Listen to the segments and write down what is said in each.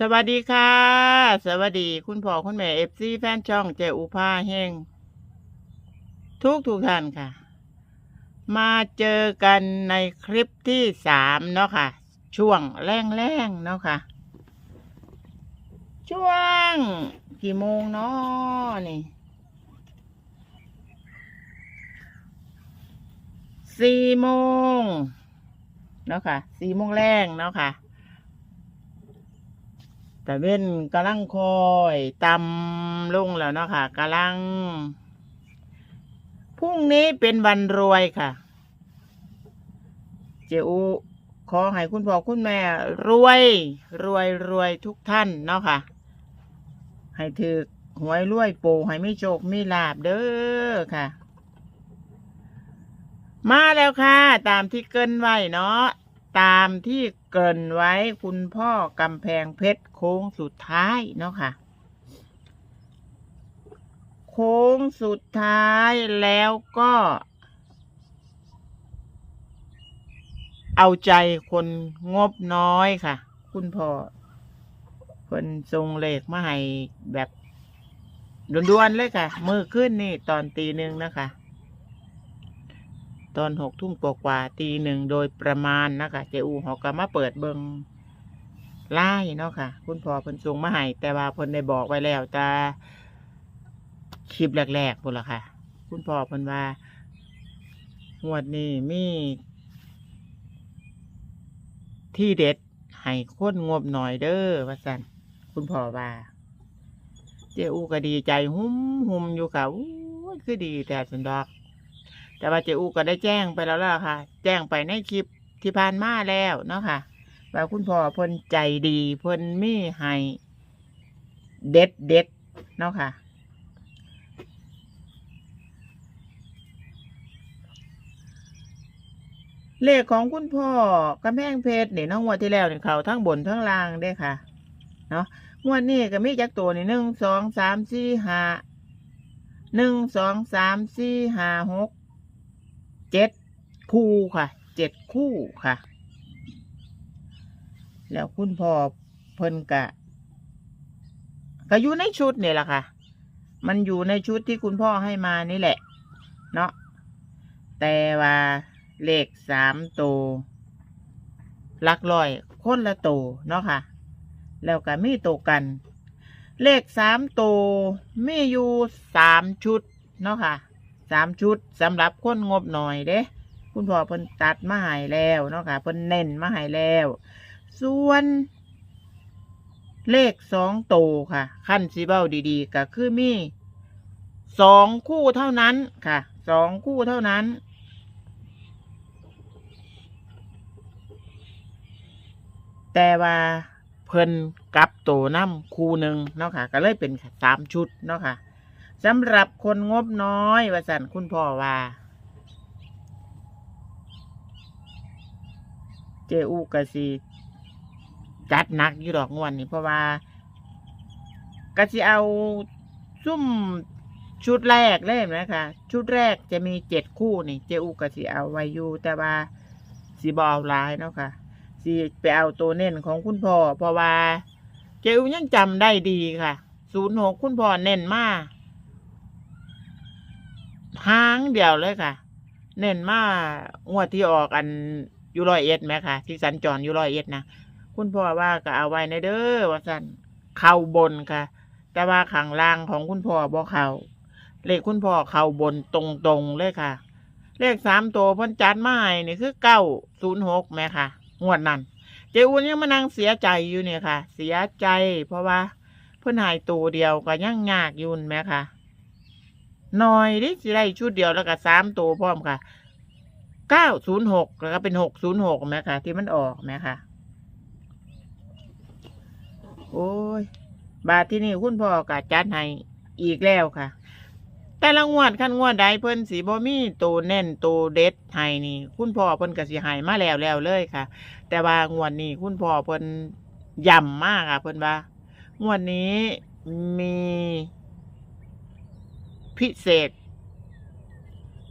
สวัสดีค่ะ สวัสดีคุณพ่อคุณแม่เอฟซีแฟนช่องเจอุภาเฮงทุกทุกท่านค่ะ มาเจอกันในคลิปที่สามเนาะค่ะ ช่วงแรงๆเนาะค่ะ ช่วงกี่โมงเนาะนี่สี่โมงเนาะค่ะสี่โมงแรงเนาะค่ะ แต่เว้นกำลังคอยตำลงแล้วเนาะค่ะกำลังพรุ่งนี้เป็นวันรวยค่ะ เจอูขอให้คุณพ่อคุณแม่รวย รวยรวยทุกท่านเนาะค่ะ ให้ถือหวยรวยโปให้ไม่โชคไม่ลาบเด้อค่ะ มาแล้วค่ะ ตามที่เกินไว้เนาะตามที่ เกินไว้คุณพ่อกำแพงเพชรโค้งสุดท้ายเนาะค่ะ โค้งสุดท้ายแล้วก็ เอาใจคนงบน้อยค่ะ คุณพ่อเพิ่นทรงเลขมาให้แบบด่วนๆเลยค่ะ มือขึ้นนี่ตอนตีหนึ่งนะคะ ตอนหกทุ่มกว่าๆตีหนึ่งโดยประมาณนะคะเจอูหอกมาเปิดเบิงไล่เนาะค่ะ คุณพ่อเพิ่นส่งมาให้แต่ว่าเพิ่นได้บอกไว้แล้วแต่คลิปแรกๆพุ่นละค่ะ คุณพ่อเพิ่นว่างวดนี้มี ที่เด็ดให้คนงบหน่อยเด้อว่าสันคุณพ่อว่า เจอูก็ดีใจหุ้มหุมอยู่ค่ะอู้คือดีแต่สันดอก แต่ว่าเจอูก็ได้แจ้งไปแล้วล่ะค่ะ แจ้งไปในคลิปที่ผ่านมาแล้วเนาะค่ะว่าคุณพ่อเพิ่นใจดีเพิ่นมีให้เด็ดเด็ดเนาะค่ะ เลขของคุณพ่อกำแพงเพชรเนี่ยน้องงวที่แล้วเนี่ยเขาทั้งบนทั้งล่างเด้ค่ะ เนาะงวดนี้ก็มีจักตัวนี่หนึ่งสองสามสี่ห้าหนึ่งสองสามสี่ห้าหก เจ็ดคู่ค่ะ เจ็ดคู่ค่ะ แล้วคุณพ่อเพิ่นกะ ก็อยู่ในชุดเนี่ยแหละค่ะ มันอยู่ในชุดที่คุณพ่อให้มานี่แหละ เนาะ แต่ว่าเลขสามตัวหลักร้อยคนละตัวเนาะค่ะ แล้วก็มีตัวกัน เลขสามตัวมีอยู่สามชุดเนาะค่ะ สามชุดสำหรับคนงบหน่อยเด้ คุณพ่อเพิ่นตัดมาให้แล้วเนาะค่ะเพิ่นเน้นมาให้แล้ว ส่วน เลขสองโตค่ะ ขั้นสีเบ้าดีๆ ก็คือมีสองคู่เท่านั้นค่ะสองคู่เท่านั้นแต่ว่าเพิ่นกลับโตน้ำคู่หนึ่งเนาะค่ะ ก็เลยเป็นสามชุดเนาะค่ะ สำหรับคนงบน้อยว่าสันคุณพ่อว่า เจอูกะสิจัดหนักอยู่ดอกงวนนี่เพราะว่ากะสิเอาซุ่มชุดแรกเลยนะคะ ชุดแรกจะมีเจ็ดคู่นี่ เจอูกะสิเอาไว้อยู่แต่ว่าสีบอาหลายเนาะค่ะสีไปเอาตัวเน้นของคุณพ่อเพราะว่า เจอูยังจำได้ดีค่ะศูนย์หกคุณพ่อเน้นมาก หางเดียวเลยค่ะ เน้นมางวดที่ออกอันยูร้อยเอ็ดไหมค่ะ ที่สัญจรยูร้อยเอ็ดนะคุณพ่อว่าก็เอาไว้ในเด้อว่าสันเข่าบนค่ะ แต่ว่าขังล่างของคุณพ่อบ่เข่าเลขคุณพ่อเข่าบนตรงๆเลยค่ะ เลขสามตัวพ้นจัดมาให้นี่คือเก้าศูนย์หกแม่ค่ะ งวดนั้นเจ้าอุ่นยังมานั่งเสียใจอยู่เนี่ยค่ะ เสียใจเพราะว่าเพิ่นหายตัวเดียวก็ยังยากยุ่นแม่ค่ะ น่อยดิสิได้ชุดเดียวแล้วก็สามตัวพร้อมค่ะเก้าศูนย์หกแล้วก็เป็นหกศูนย์หกไหมคะที่มันออกไหมคะโอ้ย บาทที่นี่คุณพ่อกะจัดให้อีกแล้วค่ะ แต่ละงวดขั้นงวดใดเพิ่นสีบ่มีตัวแน่นตัวเด็ดให้นี่ คุณพ่อเพิ่นก็สิให้มาแล้วแล้วเลยค่ะ แต่ว่างวดนี้คุณพ่อเพิ่นย่ำมากค่ะ เพิ่นว่างวดนี้มี พิเศษ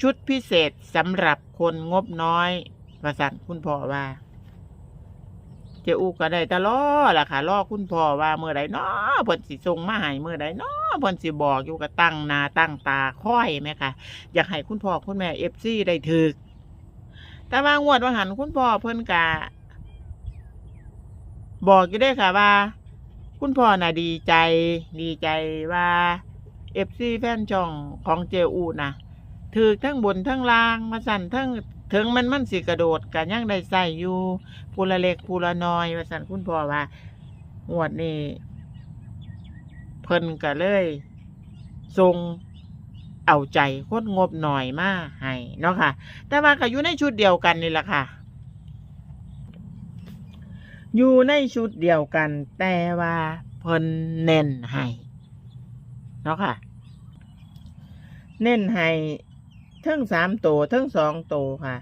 ชุดพิเศษสำหรับคนงบน้อยประสันคุณพ่อว่า เจเจอูก็ได้ตลอดล่ะค่ะ รอคุณพ่อว่าเมื่อใดเนาะเพิ่นสิส่งมาให้เมื่อใดเนาะเพิ่นสิบอกอยู่ก็ตั้งนาตั้งตาค่อยแม่ค่ะ อยากให้คุณพ่อคุณแม่ FC ได้ถึก แต่ว่างวดว่าหันคุณพ่อเพิ่นกะบอกอยู่ได้ค่ะว่า คุณพ่อน่ะดีใจ ดีใจว่า เอฟซีแฟนช่องของเจอูนะถือทั้งบนทั้งล่างมาสั่นทั้งถึงมันมันสิกระโดดกันยังได้ใส่อยู่พูละเล็กพูละน้อยว่าสั่นคุณพ่อว่างวดนี้เพิ่นก็เลยทรงเอาใจคนงบหน่อยมาให้เนาะค่ะ แต่ว่าก็อยู่ในชุดเดียวกันนี่แหละค่ะ อยู่ในชุดเดียวกันแต่ว่าเพิ่นเน้นให้เนาะค่ะ เน้นให้เทั้งสามตัวเทั้งสองตัวค่ะ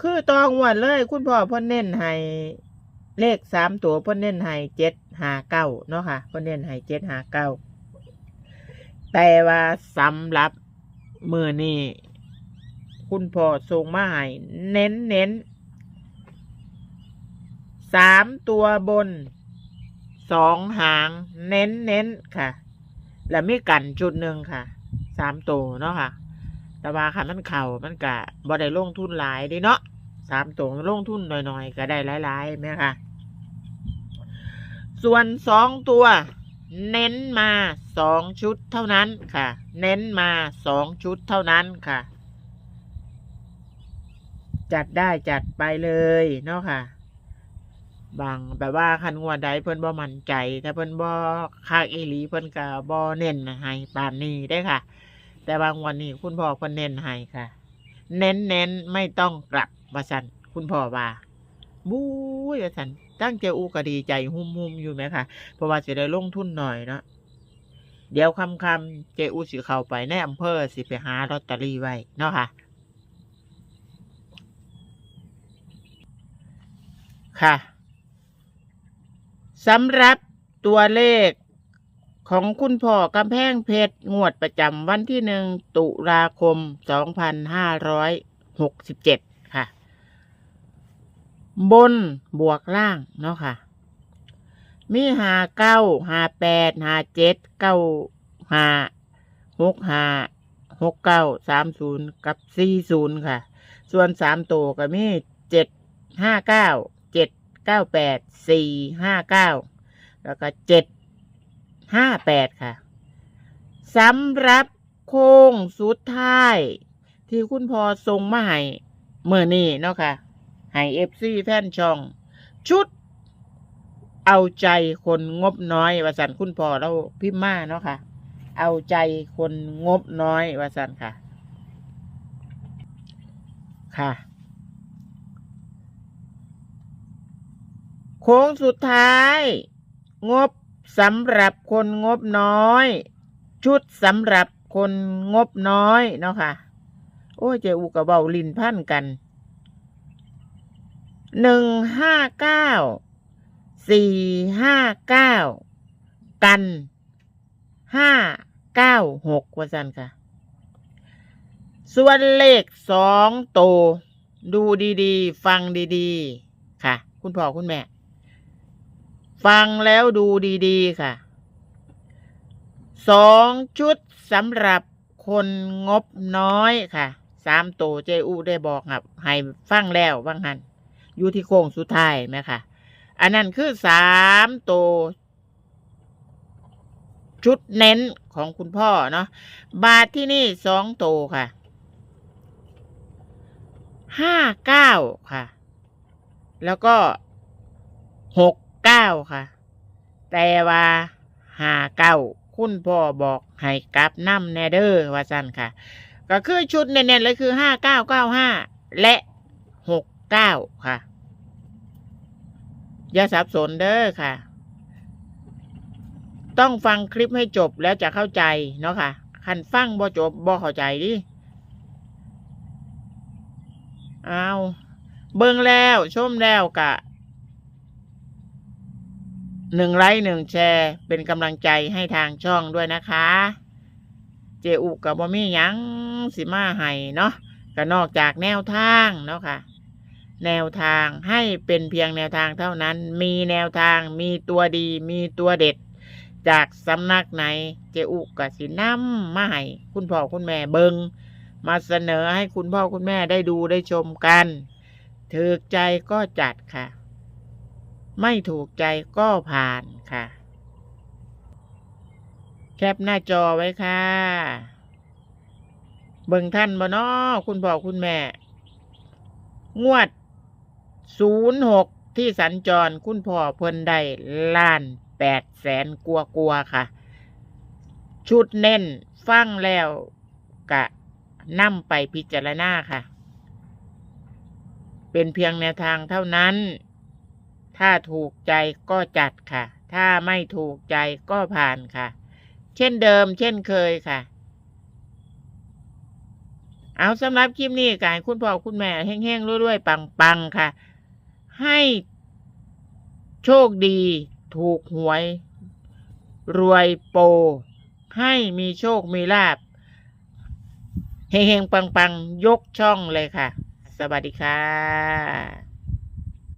คือตองวันเลย คุณพ่อเพ่นเน้นให้เลขสามตัวเพ่นเน้นให้เจ็ดหาเก้าเนาะค่ะเพ่นเน้นให้เจ็ดหาเก้าแต่ว่าสำหรับมือนี้คุณพ่อส่งมาให้เน้นเน้นสามตัวบนสองหาง เน้นเน้นค่ะ แล้วมีกันจุดหนึ่งค่ะสามตัวเนาะค่ะ แต่ว่าค่ะมันเข่ามันกะบ่ได้ลงทุนหลายดีเนาะสามตัวลงทุนหน่อยๆก็ได้หลายๆไหมค่ะ ส่วนสองตัว เน้นมาสองชุดเท่านั้นค่ะ เน้นมาสองชุดเท่านั้นค่ะ จัดได้จัดไปเลยเนาะค่ะ บางแบบว่าคันงวดใดเพิ่นบ่มั่นใจ ถ้าเพิ่นบ่คากอีหลีเพิ่นก็บ่เน้นให้ปานนี้ได้ค่ะ แต่บางวันนี้คุณพ่อเพิ่นเน้นให้ค่ะ เน้นเน้นไม่ต้องกลับว่าซั่นคุณพ่อว่าบู้ยว่าซั่นตั้งเจอูก็ดีใจหุ่มๆอยู่ไหมค่ะ เพราะว่าสิได้ลงทุนหน่อยเนาะเดี๋ยวคำคำๆเจอูสิเข้าไปในอำเภอสิไปหาลอตเตอรี่ไว้เนาะค่ะค่ะ สำหรับตัวเลขของคุณพ่อกำแพงเพชรงวดประจำวันที่หนึ่งตุลาคม 2567 ค่ะ บนบวกล่างเนาะค่ะ มีหาเก้าหาแปดหาเจ็ดเก้าหาหกหาหกเก้าสามศูนย์กับสี่ศูนย์ค่ะ ส่วนสามตัวก็มีเจ็ดห้าเก้า เก้าแปดสี่ห้าเก้าแล้วก็เจ็ดห้าแปดค่ะสำหรับโค้งสุดท้าย ที่คุณพอทรงมาให้เมื่อนี้เนาะค่ะให้เอฟซีแฟนช่อง ชุด เอาใจคนงบน้อยวาสันคุณพ่อเราพิมมาเนาะค่ะ เอาใจคนงบน้อยวาสันค่ะ ค่ะ ค้งสุดท้าย งบสำหรับคนงบน้อย ชุดสำหรับคนงบน้อยเนาะค่ะ โอ้ยเจาอูกับเบาลินพันกันหนึ่งห้าเก้าสี่ห้าเก้ากันห้าเก้าหกว่าสันค่ะ ส่วนเลขสองโต ดูดีๆ ฟังดีๆ ค่ะ คุณพ่อ คุณแม่ ฟังแล้วดูดีๆค่ะสองชุดสำหรับคนงบน้อยค่ะสามโตเจอูได้บอกครับให้ฟังแล้วว่างหันอยู่ที่โค้งสุดท้ายไหมค่ะอันนั้นคือสามโต ชุดเน้นของคุณพ่อเนาะบาทที่นี่สองโตค่ะห้าเก้าค่ะ แล้วก็หก ก้าค่ะ แต่ว่าหาเก้าคุณพ่อบอกให้กลับน้ำแนเดอร์ว่าสั่นค่ะ ก็คือชุดเน้นๆเลยคือห้าเก้าเก้าห้าและหกเก้าค่ะ อย่าสับสนเด้อค่ะ ต้องฟังคลิปให้จบแล้วจะเข้าใจเนาะค่ะคันฟังบ่จบบ่เข้าใจดิเอาเบิ่งแล้วชมแล้วกะ หนึ่งไลค์หนึ่งแชร์ เป็นกำลังใจให้ทางช่องด้วยนะคะ เจอุกับบ่มีหยังสิมาให้เนาะก็นอกจากแนวทางเนาะค่ะ แนวทางให้เป็นเพียงแนวทางเท่านั้น มีแนวทางมีตัวดี มีตัวเด็ด จากสำนักไหน เจอุกับสินำมาให้คุณพ่อคุณแม่เบิงมาเสนอให้คุณพ่อคุณแม่ได้ดูได้ชมกันถูกใจก็จัดค่ะ ไม่ถูกใจก็ผ่านค่ะ แคปหน้าจอไว้ค่ะ เบิ่งท่านบ่นอคุณพ่อคุณแม่ งวดศูนย์หกที่สัญจรคุณพ่อเพิ่นได้ล้านแปดแสนกลัวกลัวๆค่ะ ชุดเน้นฟังแล้วกะนำไปพิจารณาค่ะ เป็นเพียงแนวทางเท่านั้น ถ้าถูกใจก็จัดค่ะ ถ้าไม่ถูกใจก็ผ่านค่ะ เช่นเดิม เช่นเคยค่ะ เอาสำหรับคลิปนี้กายคุณพ่อคุณแม่แห้งๆรวยๆปังๆค่ะ ให้โชคดี ถูกหวย รวยโปรให้มีโชคมีลาบเฮงๆ ปังๆ ยกช่องเลยค่ะ สวัสดีค่ะ